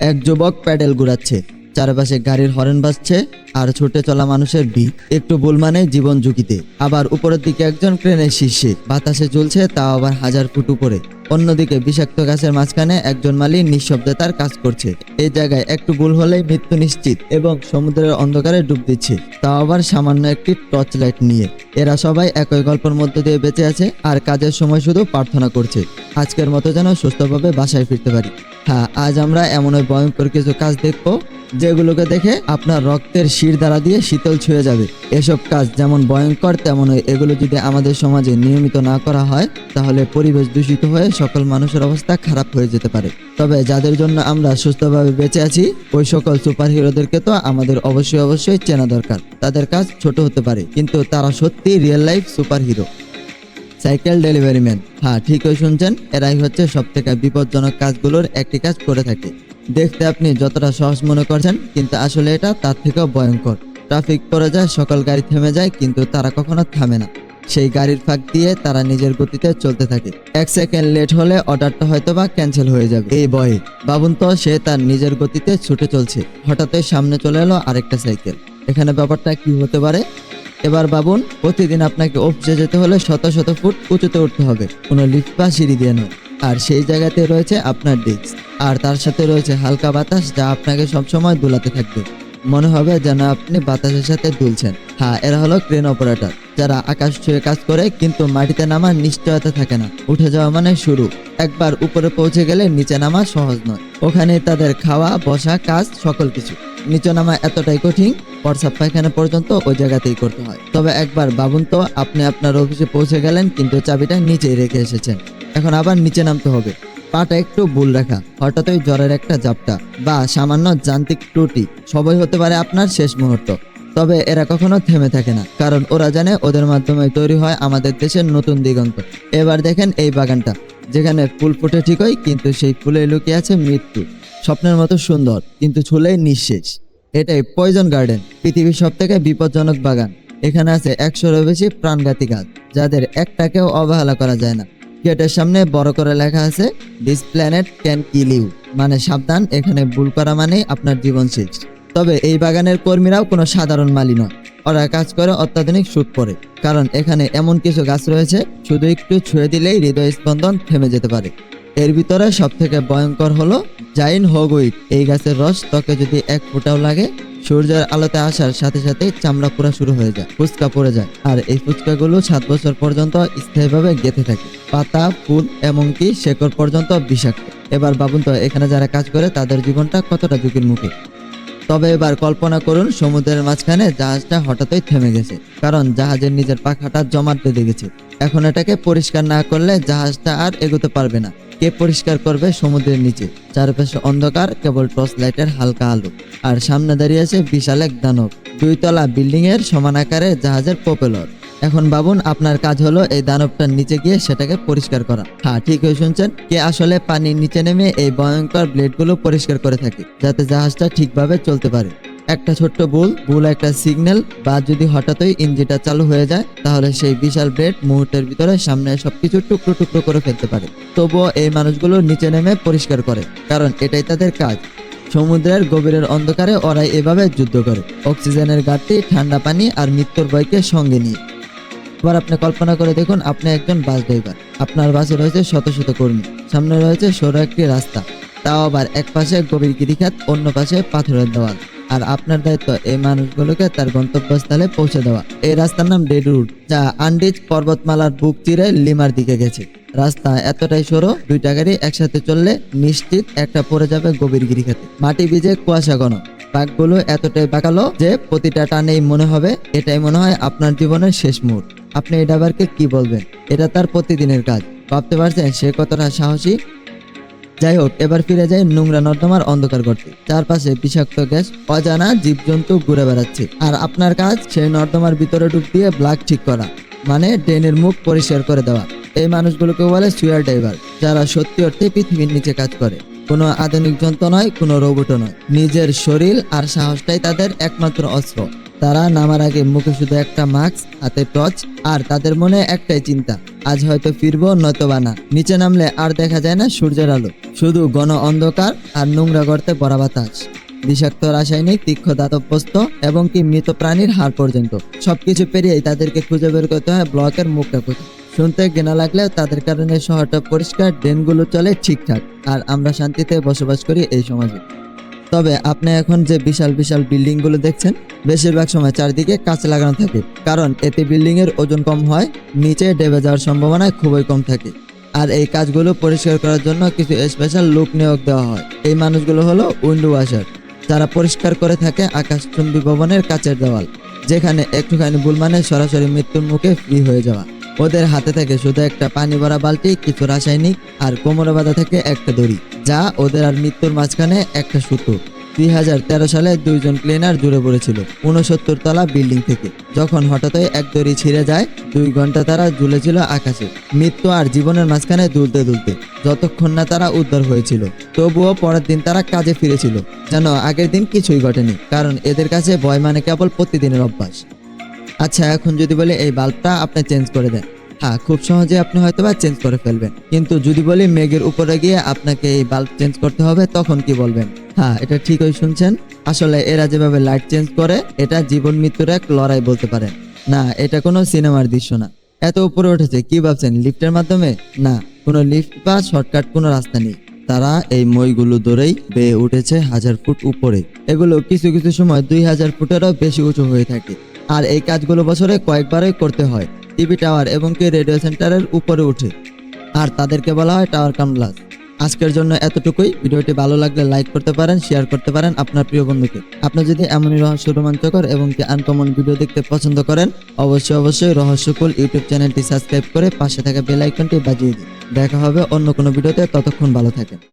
এক যুবক প্যাডেল ঘুরাচ্ছে। চারপাশে গাড়ির হরেন বাজছে আর ছুটে চলা মানুষের ভিড়, একটু ভুল মানে জীবন ঝুঁকিতে। আবার উপরের দিকে একজন ক্রেনের শীর্ষে। বাতাসে ঝুলছে তাও আবার হাজার ফুট উপরে। অন্যদিকে বিষাক্ত গাছের মাঝখানে একজন মালি নিঃশব্দে তার কাজ করছে। এই জায়গায় একটু ভুল হলেই মৃত্যু নিশ্চিত এবং সমুদ্রের অন্ধকারে ডুব দিচ্ছে। তাও আবার সামান্য একটি টর্চ লাইট নিয়ে। এরা সবাই একই গল্পের মধ্যে দিয়ে বেঁচে আছে আর কাজের সময় শুধু প্রার্থনা করছে। আজকের মতো যেন সুস্থভাবে বাসায় ফিরতে পারি। হ্যাঁ আজ আমরা এমন ওই ভয়ঙ্কর কিছু কাজ দেখব, যেগুলোকে দেখে আপনার রক্তের শির দ্বারা দিয়ে শীতল ছুঁয়ে যাবে। এসব কাজ যেমন ভয়ঙ্কর তেমনই এগুলো যদি আমাদের সমাজে নিয়মিত না করা হয়, তাহলে পরিবেশ দূষিত হয়ে সকল মানুষের অবস্থা খারাপ হয়ে যেতে পারে। তবে যাদের জন্য আমরা সুস্থভাবে বেঁচে আছি, ওই সকল সুপার হিরোদেরকে তো আমাদের অবশ্যই অবশ্যই চেনা দরকার। তাদের কাজ ছোট হতে পারে, কিন্তু তারা সত্যি real life super hero cycle delivery man. হ্যাঁ ঠিকই শুনছেন। এরাই হচ্ছে সব থেকে বিপজ্জনক কাজগুলোর একটি কাজ করে থাকে। দেখতে আপনি যতটা সহজ মনে করছেন, কিন্তু আসলে এটা তার থেকেও ভয়ঙ্কর। ট্রাফিক পড়ে যায়, সকল গাড়ি থেমে যায়, কিন্তু তারা কখনো থামে না। সেই গাড়ির ফাঁক দিয়ে তারা নিজের গতিতে চলতে থাকে। এক সেকেন্ড লেট হলে অর্ডারটা হয়তো বা ক্যান্সেল হয়ে যাবে। এই ভয়ে। বাবুন তো, সে তার নিজের গতিতে ছুটে চলছে। হঠাৎই সামনে চলে এলো আরেকটা সাইকেল। এখানে ব্যাপারটা কি হতে পারে? এবার বাবুন প্রতিদিন আপনাকে অফিসে যেতে হলে শত শত ফুট উঁচুতে উঠতে হবে। কোনো লিফট বা সিঁড়ি দিয়ে নয়। আর সেই জায়গাতে রয়েছে আপনার ডিস্ক আর তার সাথে রয়েছে হালকা বাতাস যা আপনাকে সবসময় দুলাতে থাকবে। মনে হবে যেন আপনি বাতাসের সাথে দুলছেন। হ্যাঁ এরা হলো ক্রেন অপারেটর যারা আকাশ ছুঁয়ে কাজ করে কিন্তু মাটিতে নামার নিশ্চয়তা থাকে না। উঠে যাওয়া মানে শুরু। একবার উপরে পৌঁছে গেলে নিচে নামা সহজ নয়। ওখানে তাদের খাওয়া, বসা, কাজ সকল কিছু। নিচে নামা এতটাই কঠিন প্রসাব পায়খানা পর্যন্ত ওই জায়গাতেই করতে হয়। তবে একবার বাবুন তো, আপনি আপনার অফিসে পৌঁছে গেলেন, কিন্তু চাবিটা নিচেই রেখে এসেছেন। এখন আবার নিচে নামতে হবে। পাটা একটু ভুল রাখা হঠাৎই জ্বরের একটা জাপটা বা সামান্য যান্ত্রিক ত্রুটি, সবই হতে পারে আপনার শেষ মুহূর্ত। তবে এরা কখনো থেমে থাকে না, কারণ ওরা জানে ওদের মাধ্যমে তৈরি হয় আমাদের দেশের নতুন দিগন্ত। এবার দেখেন এই বাগানটা, যেখানে ফুল ফুটে ঠিকই, কিন্তু সেই ফুলে লুকিয়ে আছে মৃত্যু। স্বপ্নের মতো সুন্দর, কিন্তু ছুলেই নিঃশেষ। এটাই পয়জন গার্ডেন পৃথিবীর সব থেকে বিপজ্জনক বাগান। এখানে আছে একশোরও বেশি প্রাণঘাতী গাছ, যাদের একটাকেও অবহেলা করা যায় না। গেটের সামনে বড় করে লেখা আছে this planet can kill you মানে সাবধান, এখানে ভুল করা মানেই আপনার জীবন শেষ। তবে এই বাগানের কর্মীরাও কোনো সাধারণ মালি নয়। ওরা কাজ করে অত্যাধুনিক সুদ পরে কারণ এখানে এমন কিছু গাছ রয়েছে, শুধু একটু ছুঁয়ে দিলেই হৃদয় স্পন্দন থেমে যেতে পারে। এর ভিতরে সব থেকে ভয়ঙ্কর হলো জাইন হোগুইট এই গাছের রস ত্বকে যদি এক ফোঁটাও লাগে, সূর্যের আলোতে আসার সাথে সাথে চামড়া পোড়া শুরু হয়ে যায়, ফুচকা পড়ে যায়। আর এই ফুচকাগুলো সাত বছর পর্যন্ত স্থায়ীভাবে গেঁথে থাকে। পাতা, ফুল, এমনকি শেকড় পর্যন্ত বিষাক্ত। এবার ভাবুন তো, এখানে যারা কাজ করে, তাদের জীবনটা কতটা ঝুঁকির মুখে? তবে এবার কল্পনা করুন, সমুদ্রের মাঝখানে জাহাজটা হঠাৎই থেমে গেছে, কারণ জাহাজের নিজের পাখাটা জমাট বেঁধে গেছে এখন এটাকে পরিষ্কার না করলে জাহাজটা আর এগোতে পারবে না। কে পরিষ্কার করবে সমুদ্রের নিচে? চারপাশে অন্ধকার, কেবল টর্চ লাইটের হালকা আলো। আর সামনে দাঁড়িয়ে আছে বিশাল এক দানব। দুইতলা বিল্ডিং এর সমান আকারে জাহাজের প্রপেলর। এখন ভাবুন আপনার কাজ হলো এই দানবটার নিচে গিয়ে সেটাকে পরিষ্কার করা। হ্যাঁ ঠিক হয়ে শুনছেন। কে আসলে পানির নিচে নেমে এই ভয়ঙ্কর ব্লেডগুলো পরিষ্কার করে থাকে, যাতে জাহাজটা ঠিকভাবে চলতে পারে। একটা ছোট্ট ভুল ভুল একটা সিগন্যাল, বা যদি হঠাৎই ইঞ্জিনটা চালু হয়ে যায়, তাহলে সেই বিশাল ব্লেড মুহূর্তের ভিতরে সামনে সবকিছু টুকরো টুকরো করে ফেলতে পারে। তবুও এই মানুষগুলো নিচে নেমে পরিষ্কার করে, কারণ এটাই তাদের কাজ। সমুদ্রের গভীরের অন্ধকারে ওরাই এভাবে যুদ্ধ করে। অক্সিজেনের ঘাটতি, ঠান্ডা পানি আর মৃত্যুর ভয়কে সঙ্গে নিয়ে। এবার আপনি কল্পনা করে দেখুন, আপনি একজন বাস ড্রাইভার। আপনার বাসে রয়েছে শত শত কর্মী। সামনে রয়েছে সরু একটি রাস্তা। তাও আবার এক পাশে গভীর গিরিখাত, অন্য পাশে পাথরের দেওয়াল। আর আপনার দায়িত্ব এই মানুষগুলোকে তার গন্তব্যস্থলে পৌঁছে দেওয়া। এই রাস্তার নাম ডেড রুট, যা আন্ডিজ পর্বতমালার বুক চিরে লিমার দিকে গেছে। রাস্তা এতটাই সরো, দুইটা গাড়ি একসাথে চললে নিশ্চিত একটা পড়ে যাবে গভীর গিরিখাতে। মাটি ভিজে কুয়াশা ঘন। বাঘগুলো এতটাই বাঁকালো যে প্রতিটা টানেই মনে হবে, এটাই মনে হয় আপনার জীবনের শেষ মুহূর্ত। আপনি এই ড্রাইভারকে কি বলবেন? এটা তার প্রতিদিনের কাজ। ভাবতে পারছেন সে কতটা সাহসী? যাই হোক, এবার ফিরে যায় নোংরা নর্দমার অন্ধকার গর্তে। চারপাশে বিষাক্ত গ্যাস, অজানা জীবজন্তু ঘুরে বেড়াচ্ছে। আর আপনার কাজ, সেই নর্দমার ভিতরে ডুব দিয়ে ব্লাক ঠিক করা মানে ড্রেনের মুখ পরিষ্কার করে দেওয়া। এই মানুষগুলোকে বলে সুয়ার ড্রাইভার, যারা সত্যি অর্থে পৃথিবীর নিচে কাজ করে। কোনো আধুনিক যন্ত্র নয়, কোনো রোবটও নয়। নিজের শরীর আর সাহসটাই তাদের একমাত্র অস্ত্র। তারা নামার আগে মুখে শুধু একটা মাস্ক, হাতে টর্চ আর তাদের মনে একটাই চিন্তা, আজ হয়তো ফিরবো নয়তোবা না। নিচে নামলে আর দেখা যায় না সূর্যের আলো। শুধু ঘন অন্ধকার আর নোংরা গর্তে ভরা বাতাস। বিষাক্ত রাসায়নিক, তীক্ষ্ণ দাতব্যস্ত এবং কি মৃত প্রাণীর হাড় পর্যন্ত। সবকিছু পেরিয়েই তাদেরকে খুঁজে বের করতে হয় ব্লকের মুখটা কোথায় শুনতে ঘৃণা লাগলেও তাদের কারণে শহরটা পরিষ্কার ড্রেনগুলো চলে ঠিকঠাক। আর আমরা শান্তিতে বসবাস করি এই সমাজে। তবে আপনি এখন যে বিশাল বিশাল বিল্ডিংগুলো দেখছেন, বেশিরভাগ সময় চারদিকে কাঁচ লাগানো থাকে। কারণ এতে বিল্ডিং এর ওজন কম হয়, নিচে ডেবে যাওয়ার সম্ভাবনা খুবই কম থাকে। আর এই কাজগুলো পরিষ্কার করার জন্য কিছু স্পেশাল লোক নিয়োগ দেওয়া হয়। এই মানুষগুলো হলো উইন্ডো ওয়াশার। যারা পরিষ্কার করে থাকে আকাশচুম্বী ভবনের কাচের দেওয়াল, যেখানে একটুখানি ভুল মানে সরাসরি মৃত্যুর মুখে ফ্রি হয়ে যাওয়া। ওদের হাতে থাকে শুধু একটা পানি ভরা বালতি, কিছু রাসায়নিক আর কোমরে বাঁধা থাকে একটা দড়ি। যা ওদের আর মৃত্যুর মাঝখানে একটা সুতো। দুই হাজার তেরো সালে দুইজন ক্লিনার জুড়ে পড়েছিল উনসত্তর তলা বিল্ডিং থেকে। যখন হঠাৎই এক দড়ি ছিঁড়ে যায়, দুই ঘণ্টা তারা ঝুলেছিল আকাশে। মৃত্যু আর জীবনের মাঝখানে দুলতে দুলতে, যতক্ষণ না তারা উদ্ধার হয়েছিল। তবুও পরের দিন তারা কাজে ফিরেছিল, যেন আগের দিন কিছুই ঘটেনি, কারণ এদের কাছে ভয় মানে কেবল প্রতিদিনের অভ্যাস। আচ্ছা এখন যদি বলি এই বাল্বটা আপনি চেঞ্জ করে দেন। হ্যাঁ খুব সহজে আপনি হয়তো বা চেঞ্জ করে ফেলবেন। কিন্তু যদি বলি মেঘের উপরে গিয়ে আপনাকে এই বাল্ব চেঞ্জ করতে হবে, তখন কি বলবেন? হ্যাঁ এটা ঠিকই শুনছেন। আসলে এরা যেভাবে লাইট চেঞ্জ করে, এটা জীবন মৃত্যুর এক লড়াই বলতে পারেন। না, এটা কোনো সিনেমার দৃশ্য না। এত উপরে উঠেছে, কি ভাবছেন লিফটের মাধ্যমে? না, কোনো লিফট বা শর্টকাট কোনো রাস্তা নেই। তারা এই মইগুলো ধরেই বেয়ে উঠেছে হাজার ফুট উপরে। এগুলো কিছু কিছু সময় দুই হাজার ফুটেরও বেশি উঁচু হয়ে থাকে। আর এই কাজগুলো বছরে কয়েকবারই করতে হয়। টিভি টাওয়ার এবং কি রেডিও সেন্টারের উপরে উঠে। আর তাদেরকে বলা হয় টাওয়ার কামলাস। আজকের জন্য এতটুকুই। ভিডিওটি ভালো লাগলে লাইক করতে পারেন, শেয়ার করতে পারেন আপনার প্রিয় বন্ধুকে। আপনি যদি এমনই রহস্য রোমাঞ্চকর এবং কি আনকমন ভিডিও দেখতে পছন্দ করেন, অবশ্যই অবশ্যই রহস্যকুল ইউটিউব চ্যানেলটি সাবস্ক্রাইব করে পাশে থাকা বেল আইকনটি বাজিয়ে দিন। দেখা হবে অন্য কোনো ভিডিওতে। ততক্ষণ ভালো থাকেন।